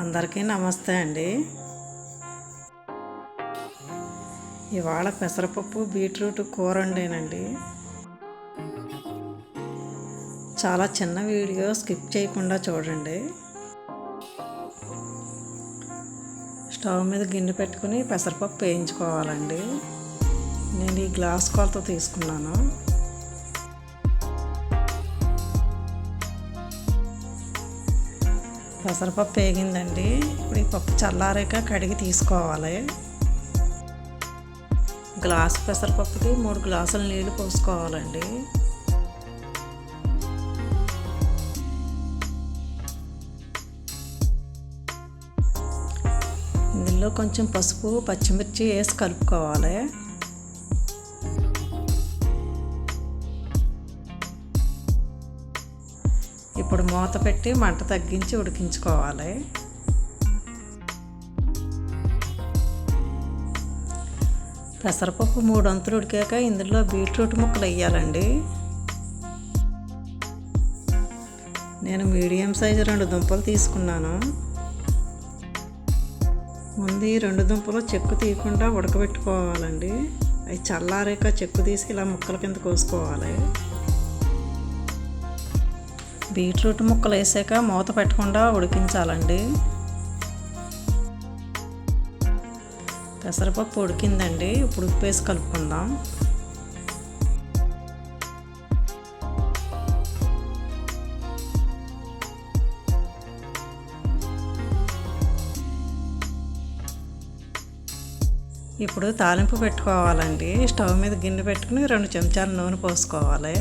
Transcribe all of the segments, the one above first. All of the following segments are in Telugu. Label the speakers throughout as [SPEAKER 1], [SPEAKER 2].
[SPEAKER 1] అందరికీ నమస్తే అండి. ఇవాళ పెసరపప్పు బీట్రూట్ కూర వండేనండి చాలా చిన్న వీడియో స్కిప్ చేయకుండా చూడండి. స్టవ్ మీద గిన్నె పెట్టుకుని పెసరపప్పు వేయించుకోవాలండి. నేను ఈ గ్లాస్ కొలత తీసుకున్నాను. పెసరపప్పు వేగిందండి. ఇప్పుడు ఈ పప్పు చల్లారాక కడిగి తీసుకోవాలి. గ్లాస్ పెసరపప్పుకి మూడు గ్లాసులు నీళ్ళు పోసుకోవాలండి. ఇందులో కొంచెం పసుపు పచ్చిమిర్చి వేసి కలుపుకోవాలి. ఇప్పుడు మూత పెట్టి మంట తగ్గించి ఉడికించుకోవాలి. పెసరపప్పు మూడు అంతులు ఉడికాక ఇందులో బీట్రూట్ ముక్కలు వేయాలండి. నేను మీడియం సైజు రెండు దుంపలు తీసుకున్నాను. ముందు ఈ రెండు దుంపలు చెక్కు తీయకుండా ఉడకబెట్టుకోవాలండి. అవి చల్లారాక చెక్కు తీసి ఇలా ముక్కల కింద కోసుకోవాలి. బీట్రూట్ ముక్కలు వేసాక మూత పెట్టకుండా ఉడికించాలండి. పెసరపప్పు ఉడికిందండి. ఇప్పుడు ఉప్పు వేసి కలుపుకుందాం. ఇప్పుడు తాలింపు పెట్టుకోవాలండి. స్టవ్ మీద గిన్నె పెట్టుకుని రెండు చెంచాల నూనె పోసుకోవాలి.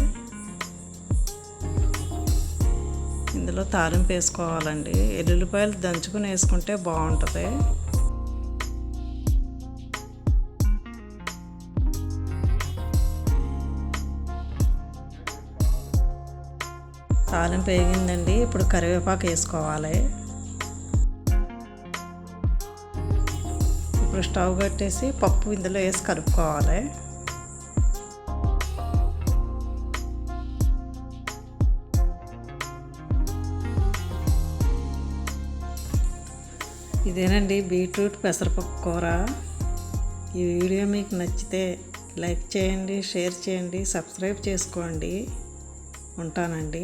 [SPEAKER 1] ఇందులో తాలింపు వేసుకోవాలండి. ఎల్లుల్లిపాయలు దంచుకుని వేసుకుంటే బాగుంటుంది. తాలింపు వేగిందండి. ఇప్పుడు కరివేపాకు వేసుకోవాలి. ఇప్పుడు స్టవ్ కట్టేసి పప్పు ఇందులో వేసి కలుపుకోవాలి. ఇదేనండి బీట్రూట్ పెసరపప్పు కూర. ఈ వీడియో మీకు నచ్చితే లైక్ చేయండి షేర్ చేయండి సబ్స్క్రైబ్ చేసుకోండి. ఉంటానండి.